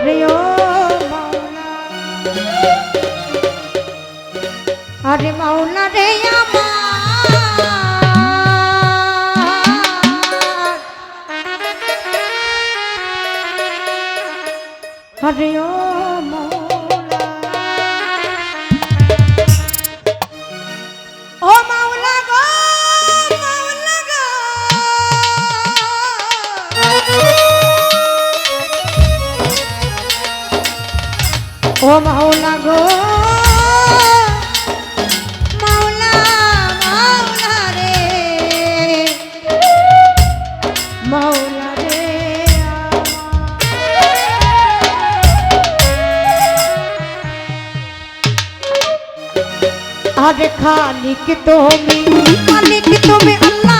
আরে ও আরে মাওলা রে আমার। আরে ও खालिक तो में। खालिक तो में अल्लाह